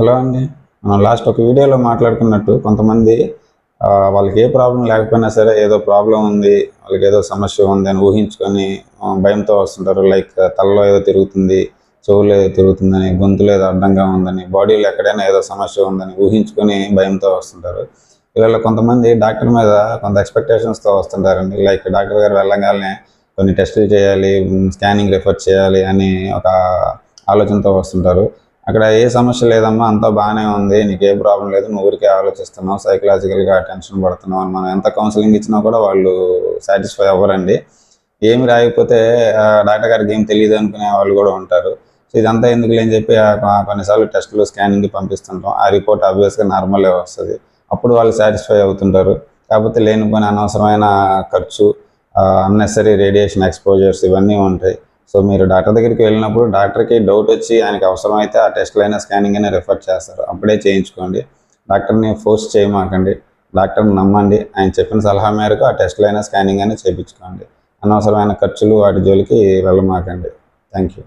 Hello అండి. మనం last ఒక వీడియోలో మాట్లాడుకున్నట్టు కొంతమంది వాళ్ళకి ఏ ప్రాబ్లం లేకపోయినా సరే ఏదో ప్రాబ్లం ఉంది వాళ్ళకి ఏదో సమస్య ఉంది అని ఊహించుకొని భయంతో వస్తుంటారు. లైక్ తలలో ఏదో తిరుగుతుంది చెవులు ఏదో తిరుగుతుందని గొంతులు ఏదో అడ్డంగా ఉందని బాడీలో ఎక్కడైనా ఏదో సమస్య ఉందని ఊహించుకొని భయంతో వస్తుంటారు. వీళ్ళలో కొంతమంది డాక్టర్ మీద కొంత ఎక్స్పెక్టేషన్స్తో వస్తుంటారండి. లైక్ డాక్టర్ గారు వెళ్ళగానే కొన్ని టెస్టులు చేయాలి స్కానింగ్ రిఫర్ చేయాలి అని ఒక ఆలోచనతో వస్తుంటారు. అక్కడ ఏ సమస్య లేదమ్మా అంతా బాగానే ఉంది నీకు ఏ ప్రాబ్లం లేదు నువ్వు ఊరికే ఆలోచిస్తున్నావు సైకలాజికల్గా టెన్షన్ పడుతున్నావు అని మనం ఎంత కౌన్సిలింగ్ ఇచ్చినా కూడా వాళ్ళు సాటిస్ఫై అవ్వరండి. ఏమి రాయకపోతే డాక్టర్ గారికి ఏం తెలియదు అనుకునే వాళ్ళు కూడా ఉంటారు. సో ఇదంతా ఎందుకు లేని చెప్పి కొన్నిసార్లు టెస్టులు స్కానింగ్ పంపిస్తుంటాం. ఆ రిపోర్ట్ ఆబ్వియస్గా నార్మలే వస్తుంది. అప్పుడు వాళ్ళు సాటిస్ఫై అవుతుంటారు. కాకపోతే లేనిపోయిన అనవసరమైన ఖర్చు అన్నెసరీ రేడియేషన్ ఎక్స్పోజర్స్ ఇవన్నీ ఉంటాయి. సో మీరు డాక్టర్ దగ్గరికి వెళ్ళినప్పుడు డాక్టర్కి డౌట్ వచ్చి ఆయనకి అవసరమైతే ఆ టెస్ట్లైనా స్కానింగ్ అయినా రిఫర్ చేస్తారు. అప్పుడే చేయించుకోండి. డాక్టర్ని ఫోర్స్ చేయమాకండి. డాక్టర్ని నమ్మండి. ఆయన చెప్పిన సలహా మేరకు ఆ టెస్ట్లైనా స్కానింగ్ అయినా చేయించుకోండి. అనవసరమైన ఖర్చులు వాటి జోలికి వెళ్ళమాకండి. Thank you